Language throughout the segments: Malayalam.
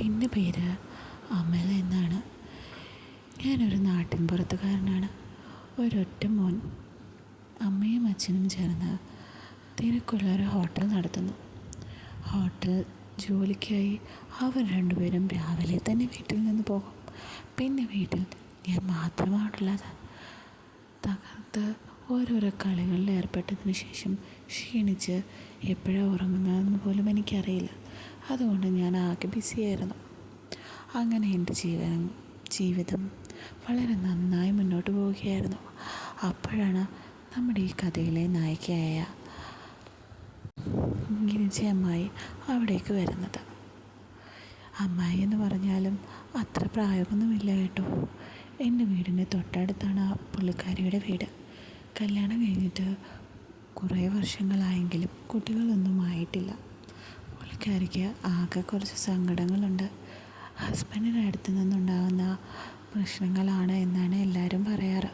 എന്റെ പേര് അമൽ എന്നാണ്. ഞാനൊരു നാട്ടിൻപുറത്തുകാരനാണ് ഒരൊറ്റ മോൻ. അമ്മയും അച്ഛനും ചേർന്ന് തിരക്കുള്ള ഒരു ഹോട്ടൽ നടത്തുന്നു. ഹോട്ടൽ ജോലിക്കായി അവർ രണ്ടുപേരും രാവിലെ തന്നെ വീട്ടിൽ നിന്ന് പോകും. പിന്നെ വീട്ടിൽ ഞാൻ മാത്രമാണുള്ളത്. തകർത്ത് ഓരോരോ കളികളിൽ ഏർപ്പെട്ടതിന് ശേഷം ക്ഷീണിച്ച് എപ്പോഴാണ് ഉറങ്ങുന്നതെന്ന് പോലും എനിക്കറിയില്ല. അതുകൊണ്ട് ഞാൻ ആകെ ബിസിയായിരുന്നു അങ്ങനെ എന്റെ ജീവനം ജീവിതം വളരെ നന്നായി മുന്നോട്ട് പോവുകയായിരുന്നു. അപ്പോഴാണ് നമ്മുടെ ഈ കഥയിലെ നായികയായ ഗിരിജ അമ്മായി അവിടേക്ക് വരുന്നത്. അമ്മായി എന്ന് പറഞ്ഞാലും അത്ര പ്രായമൊന്നുമില്ല കേട്ടോ. എന്റെ വീടിന്റെ തൊട്ടടുത്താണ് ആ പുള്ളിക്കാരിയുടെ വീട്. കല്യാണം കഴിഞ്ഞിട്ട് കുറേ വർഷങ്ങളായെങ്കിലും കുട്ടികളൊന്നും ആയിട്ടില്ല. പുള്ളിക്കാരിക്ക് ആകെ കുറച്ച് സങ്കടങ്ങളുണ്ട്. ഹസ്ബൻഡിന്റെ അടുത്ത് നിന്നുണ്ടാകുന്ന പ്രശ്നങ്ങളാണ് എന്നാണ് എല്ലാവരും പറയാറ്.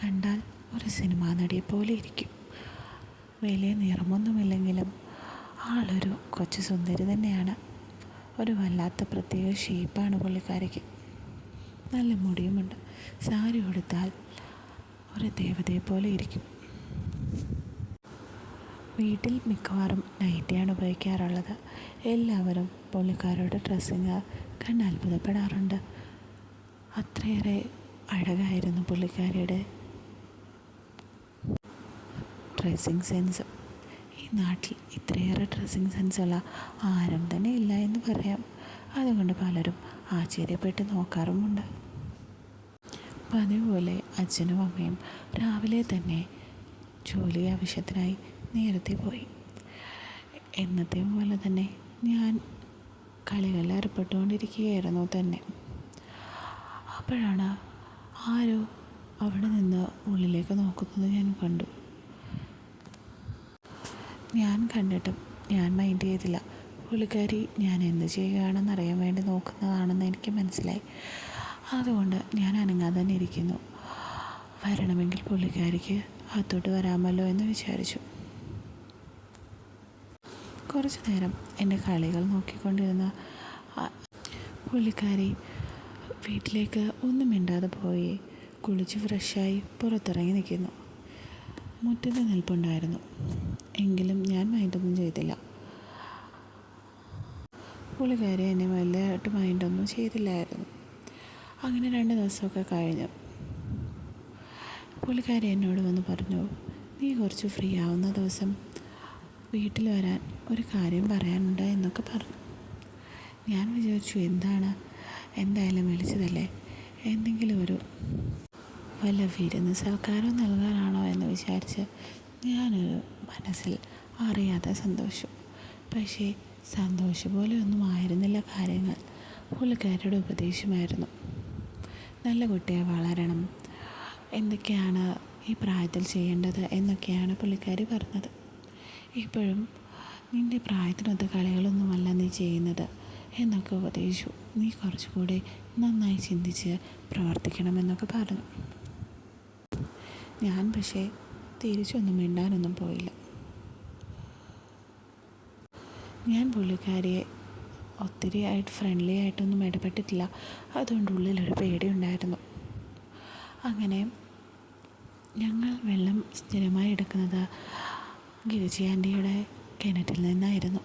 കണ്ടാൽ ഒരു സിനിമാ നടിയെ പോലെ ഇരിക്കും. വലിയ നിറമൊന്നുമില്ലെങ്കിലും ആളൊരു കൊച്ചു സുന്ദരി തന്നെയാണ്. ഒരു വല്ലാത്ത പ്രത്യേക ഷേപ്പാണ് പുള്ളിക്കാരിക്ക്. നല്ല മുടിയുമുണ്ട്. സാരി ഉടുത്താൽ ഒരു ദേവതയെ പോലെ ഇരിക്കും. വീട്ടിൽ മിക്കവാറും നൈറ്റിയാണ് ഉപയോഗിക്കാറുള്ളത്. എല്ലാവരും പുള്ളിക്കാരുടെ ഡ്രസ്സിങ് കണ്ട് അത്ഭുതപ്പെടാറുണ്ട്. അത്രയേറെ അഴകായിരുന്നു പുള്ളിക്കാരിയുടെ ഡ്രസ്സിങ് സെൻസ്. ഈ നാട്ടിൽ ഇത്രയേറെ ഡ്രസ്സിങ് സെൻസുള്ള ആരും തന്നെ ഇല്ല എന്ന് പറയാം. അതുകൊണ്ട് പലരും ആശ്ചര്യപ്പെട്ട് നോക്കാറുമുണ്ട്. പതിവുപോലെ അച്ഛനും അമ്മയും രാവിലെ തന്നെ ജോലി ആവശ്യത്തിനായി നേരത്തെ പോയി. എന്നത്തെ പോലെ തന്നെ ഞാൻ കളികളിൽ ഏർപ്പെട്ടുകൊണ്ടിരിക്കുകയായിരുന്നു തന്നെ. അപ്പോഴാണ് ആരോ അവിടെ നിന്ന് ഉള്ളിലേക്ക് നോക്കുന്നത് ഞാൻ കണ്ടു. ഞാൻ കണ്ടിട്ടും ഞാൻ മൈൻഡ് ചെയ്തില്ല. പുള്ളിക്കാരി ഞാൻ എന്ത് ചെയ്യുകയാണെന്ന് അറിയാൻ വേണ്ടി നോക്കുന്നതാണെന്ന് എനിക്ക് മനസ്സിലായി. അതുകൊണ്ട് ഞാൻ അനങ്ങാതെ തന്നെ ഇരിക്കുന്നു. വരണമെങ്കിൽ പുള്ളിക്കാരിക്ക് അകത്തോട്ട് വരാമല്ലോ എന്ന് വിചാരിച്ചു. കുറച്ചു നേരം എന്റെ കളികൾ നോക്കിക്കൊണ്ടിരുന്ന പുള്ളിക്കാരി വീട്ടിലേക്ക് ഒന്നും മിണ്ടാതെ പോയി കുളിച്ച് ഫ്രഷായി പുറത്തിറങ്ങി നിൽക്കുന്നു. മുറ്റത്ത് നിൽപ്പുണ്ടായിരുന്നു. എങ്കിലും ഞാൻ മൈൻഡൊന്നും ചെയ്തില്ല. പുള്ളിക്കാരി എന്നെ വലുതായിട്ട് മൈൻഡൊന്നും ചെയ്തില്ലായിരുന്നു. അങ്ങനെ രണ്ട് ദിവസമൊക്കെ കഴിഞ്ഞു. പുള്ളിക്കാരി എന്നോട് വന്ന് പറഞ്ഞു നീ കുറച്ച് ഫ്രീ ആവുന്ന ദിവസം വീട്ടിൽ വരാൻ ഒരു കാര്യം പറയാനുണ്ട് എന്നൊക്കെ പറഞ്ഞു. ഞാൻ വിചാരിച്ചു എന്താണ്? എന്തായാലും വിളിച്ചതല്ലേ? എന്തെങ്കിലും ഒരു വല്ല വിരുന്ന് സൽക്കാരം നൽകാനാണോ എന്ന് വിചാരിച്ച് ഞാനൊരു മനസ്സിൽ അറിയാതെ സന്തോഷം പക്ഷേ സന്തോഷം പോലെ ഒന്നും ആയിരുന്നില്ല കാര്യങ്ങൾ. പുള്ളിക്കാരുടെ ഉപദേശമായിരുന്നു. നല്ല കുട്ടിയെ വളരണം. എന്തൊക്കെയാണ് ഈ പ്രായത്തിൽ ചെയ്യേണ്ടത്? എന്നൊക്കെയാണ് പുള്ളിക്കാരി പറഞ്ഞത്. ഇപ്പോഴും നിന്റെ പ്രായത്തിനൊത്ത കളികളൊന്നുമല്ല നീ ചെയ്യുന്നത് എന്നൊക്കെ ഉപദേശിച്ചു. നീ കുറച്ചുകൂടി നന്നായി ചിന്തിച്ച് പ്രവർത്തിക്കണമെന്നൊക്കെ പറഞ്ഞു. ഞാൻ പക്ഷേ തിരിച്ചൊന്നും മിണ്ടാനൊന്നും പോയില്ല. ഞാൻ പുള്ളിക്കാരിയെ ഒത്തിരി ആയിട്ട് ഫ്രണ്ട്ലി ആയിട്ടൊന്നും ഇടപെട്ടിട്ടില്ല. അതുകൊണ്ട് ഉള്ളിലൊരു പേടിയുണ്ടായിരുന്നു. അങ്ങനെ ഞങ്ങൾ വെള്ളം സ്ഥിരമായി എടുക്കുന്നത് ഗിരിജി ആന്റിയുടെ കിണറ്റിൽ നിന്നായിരുന്നു.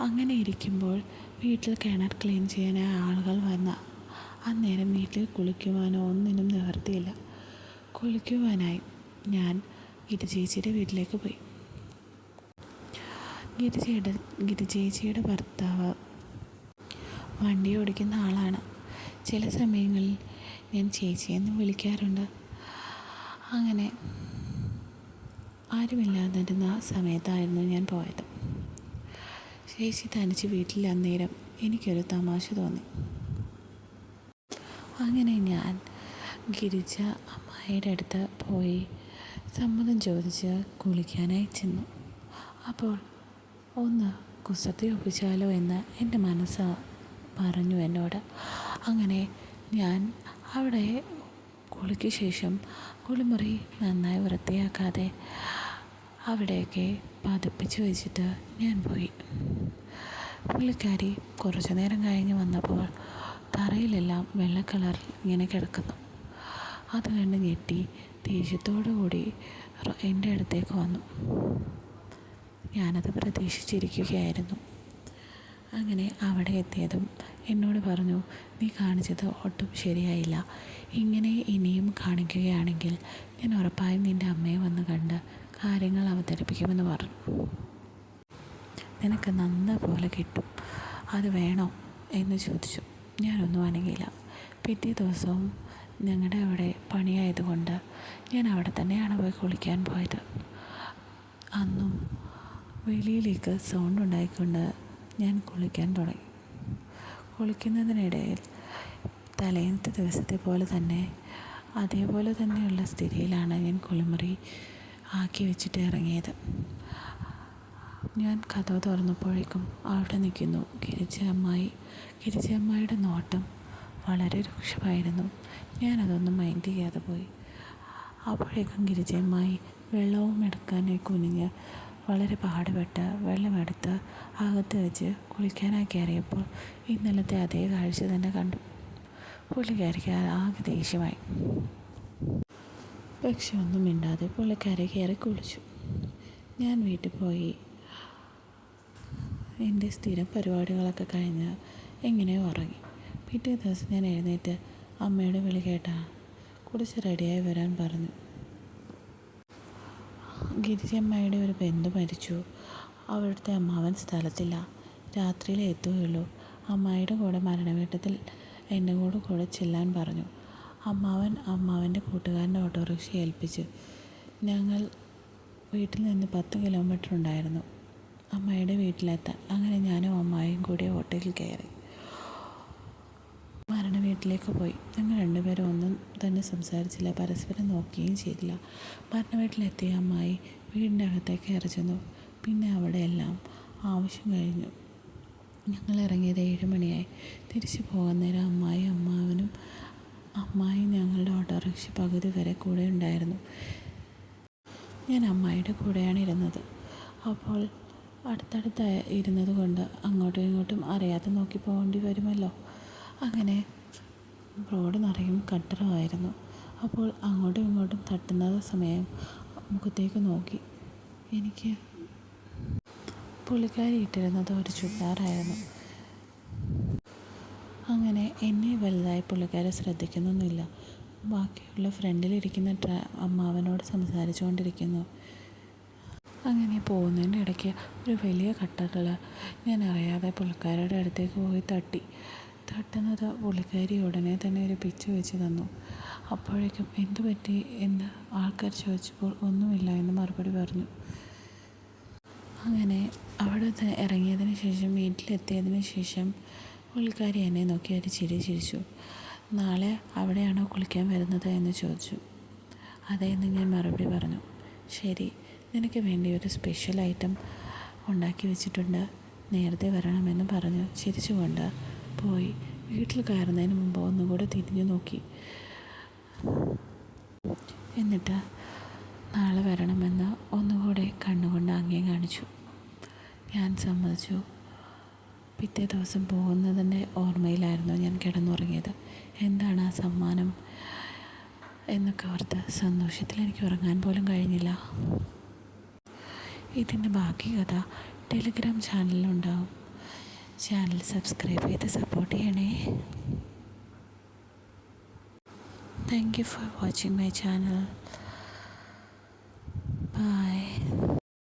അങ്ങനെ ഇരിക്കുമ്പോൾ വീട്ടിൽ കിണർ ക്ലീൻ ചെയ്യാൻ ആളുകൾ വന്ന. അന്നേരം വീട്ടിൽ കുളിക്കുവാനോ ഒന്നിനും നിവർത്തിയില്ല. കുളിക്കുവാനായി ഞാൻ ഗിരിചേച്ചിയുടെ വീട്ടിലേക്ക് പോയി. ഗിരിജയുടെ ഗിരിചേച്ചിയുടെ ഭർത്താവ് വണ്ടി ഓടിക്കുന്ന ആളാണ്. ചില സമയങ്ങളിൽ ഞാൻ ചേച്ചിയെന്ന് വിളിക്കാറുണ്ട്. അങ്ങനെ ആരുമില്ലാതിരുന്ന സമയത്തായിരുന്നു ഞാൻ പോയത്. ചേച്ചി തനിച്ച് വീട്ടിൽ അന്നേരം എനിക്കൊരു തമാശ തോന്നി. അങ്ങനെ ഞാൻ ഗിരിജ അമ്മായിയുടെ അടുത്ത് പോയി സമ്മതം ചോദിച്ച് കുളിക്കാനായി ചെന്നു. അപ്പോൾ ഒന്ന് കുസൃതി ഒപ്പിച്ചാലോ എന്ന് എന്റെ മനസ്സ് പറഞ്ഞു എന്നോട്. അങ്ങനെ ഞാൻ അവിടെ കുളിക്ക് ശേഷം കുളിമുറി നന്നായി വൃത്തിയാക്കാതെ അവിടെയൊക്കെ പതിപ്പിച്ച് വെച്ചിട്ട് ഞാൻ പോയി. പുള്ളിക്കാരി കുറച്ചു നേരം കഴിഞ്ഞ് വന്നപ്പോൾ തറയിലെല്ലാം വെള്ള കളറിൽ ഇങ്ങനെ കിടക്കുന്നു. അത് കണ്ട് ഞെട്ടി ദേഷ്യത്തോടു കൂടി എന്റെ അടുത്തേക്ക് വന്നു. ഞാനത് പ്രതീക്ഷിച്ചിരിക്കുകയായിരുന്നു. അങ്ങനെ അവിടെ എത്തിയതും എന്നോട് പറഞ്ഞു നീ കാണിച്ചത് ഒട്ടും ശരിയായില്ല. ഇങ്ങനെ ഇനിയും കാണിക്കുകയാണെങ്കിൽ ഞാൻ ഉറപ്പായും നിന്റെ അമ്മയെ വന്ന് കണ്ട് കാര്യങ്ങൾ അവതരിപ്പിക്കുമെന്ന് പറഞ്ഞു. നിനക്ക് നന്ന പോലെ കിട്ടും. അത് വേണോ? എന്ന് ചോദിച്ചു. ഞാനൊന്നും അനങ്ങിയില്ല. പിറ്റേ ദിവസവും ഞങ്ങളുടെ അവിടെ പണിയായതുകൊണ്ട് ഞാൻ അവിടെ തന്നെയാണ് പോയി കുളിക്കാൻ പോയത്. അന്നും വെളിയിലേക്ക് സൗണ്ട് ഉണ്ടായിക്കൊണ്ട് ഞാൻ കുളിക്കാൻ തുടങ്ങി. കുളിക്കുന്നതിനിടയിൽ തലേന്നത്തെ ദിവസത്തെ പോലെ തന്നെ അതേപോലെ തന്നെയുള്ള സ്ഥിതിയിലാണ് ഞാൻ കുളിമുറി ആക്കി വെച്ചിട്ട് ഇറങ്ങിയത്. ഞാൻ കഥ തുറന്നപ്പോഴേക്കും അവിടെ നിൽക്കുന്നു. ഗിരിജ അമ്മായി. ഗിരിജ അമ്മായിയുടെ നോട്ടം വളരെ രൂക്ഷമായിരുന്നു. ഞാനതൊന്നും മൈൻഡ് ചെയ്യാതെ പോയി. അപ്പോഴേക്കും ഗിരിജയമ്മായി വെള്ളവും എടുക്കാനായി കുനിഞ്ഞ് വളരെ പാടുപെട്ട് വെള്ളമെടുത്ത് അകത്ത് വെച്ച് കുളിക്കാനായി കയറിയപ്പോൾ ഇന്നലത്തെ അതേ കാഴ്ച തന്നെ കണ്ടു. പുള്ളിക്കാരിക്ക് ആകെ ദേഷ്യമായി. പക്ഷെ ഒന്നും മിണ്ടാതെ പുള്ളിക്കാരി കയറി കുളിച്ചു. ഞാൻ വീട്ടിൽ പോയി. എന്റെ സ്ഥിരം പരിപാടികളൊക്കെ കഴിഞ്ഞ് എങ്ങനെ ഉറങ്ങി. പിറ്റേ ദിവസം ഞാൻ എഴുന്നേറ്റ് അമ്മയുടെ വിളി കേട്ടാ കുളിച്ച് റെഡിയായി വരാൻ പറഞ്ഞു. ഗിരിജമ്മയുടെ ഒരു ബന്ധു മരിച്ചു. അവിടുത്തെ അമ്മാവൻ സ്ഥലത്തില്ല. രാത്രിയിൽ എത്തുകയുള്ളൂ. അമ്മായിയുടെ കൂടെ മരണവീട്ടത്തിൽ എന്റെ കൂടെ കൂടെ ചെല്ലാൻ പറഞ്ഞു. അമ്മാവൻ അമ്മാവന്റെ കൂട്ടുകാരന്റെ ഓട്ടോറിക്ഷ ഏൽപ്പിച്ചു. ഞങ്ങൾ വീട്ടിൽ നിന്ന് പത്ത് കിലോമീറ്റർ ഉണ്ടായിരുന്നു. അമ്മയുടെ വീട്ടിലെത്താൻ. അങ്ങനെ ഞാനും അമ്മായിയും കൂടി ഓട്ടോയിൽ കയറി. മരണ വീട്ടിലേക്ക് പോയി. ഞങ്ങൾ രണ്ടുപേരും ഒന്നും തന്നെ സംസാരിച്ചില്ല. പരസ്പരം നോക്കുകയും ചെയ്തില്ല. മരണ വീട്ടിലെത്തിയ അമ്മായി വീടിന്റെ അകത്തേക്ക് കയറി പിന്നെ അവിടെ എല്ലാം ആവശ്യം കഴിഞ്ഞു. ഞങ്ങൾ ഇറങ്ങിയത് ഏഴ് മണിയായി. തിരിച്ചു പോകാൻ നേരം അമ്മായി അമ്മാവനും അമ്മായി ഞങ്ങളുടെ ഓട്ടോറിക്ഷ പകുതി വരെ കൂടെ ഉണ്ടായിരുന്നു. ഞാൻ അമ്മായിയുടെ കൂടെയാണ് ഇരുന്നത്. അപ്പോൾ അടുത്തടുത്ത ഇരുന്നത് കൊണ്ട് അങ്ങോട്ടും ഇങ്ങോട്ടും അറിയാതെ നോക്കി പോകേണ്ടി വരുമല്ലോ. അങ്ങനെ റോഡ് നിറയും കട്ടറുമായിരുന്നു അപ്പോൾ അങ്ങോട്ടും ഇങ്ങോട്ടും തട്ടുന്ന സമയം മുഖത്തേക്ക് നോക്കി. എനിക്ക് പുള്ളിക്കാരി ഇട്ടിരുന്നത് ഒരു ചുരിദാറായിരുന്നു. അങ്ങനെ എന്നെ വലുതായി പുള്ളിക്കാരെ ശ്രദ്ധിക്കുന്നൊന്നുമില്ല. ബാക്കിയുള്ള ഫ്രണ്ടിലിരിക്കുന്ന ട്രാ അമ്മാവനോട് സംസാരിച്ചുകൊണ്ടിരിക്കുന്നു. അങ്ങനെ പോകുന്നതിന്റെ ഇടയ്ക്ക് ഒരു വലിയ കട്ടറിൽ ഞാൻ അറിയാതെ പുള്ളിക്കാരുടെ അടുത്തേക്ക് പോയി തട്ടി. തട്ടുന്നത് പുള്ളിക്കാരി ഉടനെ തന്നെ ഒരു പിച്ച് വെച്ച് തന്നു. അപ്പോഴേക്കും എന്തു പറ്റി? എന്ന് ആൾക്കാർ ചോദിച്ചപ്പോൾ ഒന്നുമില്ല എന്ന് മറുപടി പറഞ്ഞു. അങ്ങനെ അവിടെ ഇറങ്ങിയതിന് ശേഷം വീട്ടിലെത്തിയതിന് ശേഷം പുള്ളിക്കാരി എന്നെ നോക്കി ഒരു ചിരി ചിരിച്ചു. നാളെ അവിടെയാണോ കുളിക്കാൻ വരുന്നത്? എന്ന് ചോദിച്ചു. അതെ എന്ന് ഞാൻ മറുപടി പറഞ്ഞു. ശരി നിനക്ക് വേണ്ടി ഒരു സ്പെഷ്യൽ ഐറ്റം ഉണ്ടാക്കി വെച്ചിട്ടുണ്ട്. നേരത്തെ വരണമെന്ന് പറഞ്ഞു. ചിരിച്ചുകൊണ്ട് പോയി. വീട്ടിൽ കയറുന്നതിന് മുമ്പ് ഒന്നുകൂടെ തിരിഞ്ഞു നോക്കി. എന്നിട്ട് നാളെ വരണമെന്ന് ഒന്നുകൂടെ കണ്ണുകൊണ്ട് അങ്ങേ കാണിച്ചു. ഞാൻ സമ്മതിച്ചു. പിറ്റേ ദിവസം പോകുന്നതിന്റെ ഓർമ്മയിലായിരുന്നു ഞാൻ കിടന്നുറങ്ങിയത്. എന്താണ് ആ സമ്മാനം? എന്നൊക്കെ ഓർത്ത് സന്തോഷത്തിൽ എനിക്ക് ഉറങ്ങാൻ പോലും കഴിഞ്ഞില്ല. ഇതിന്റെ ബാക്കി കഥ ടെലിഗ്രാം ചാനലിലുണ്ടാവും. ചാനൽ സബ്സ്ക്രൈബ് ചെയ്ത് സപ്പോർട്ട് ചെയ്യണേ. Thank you for watching my channel bye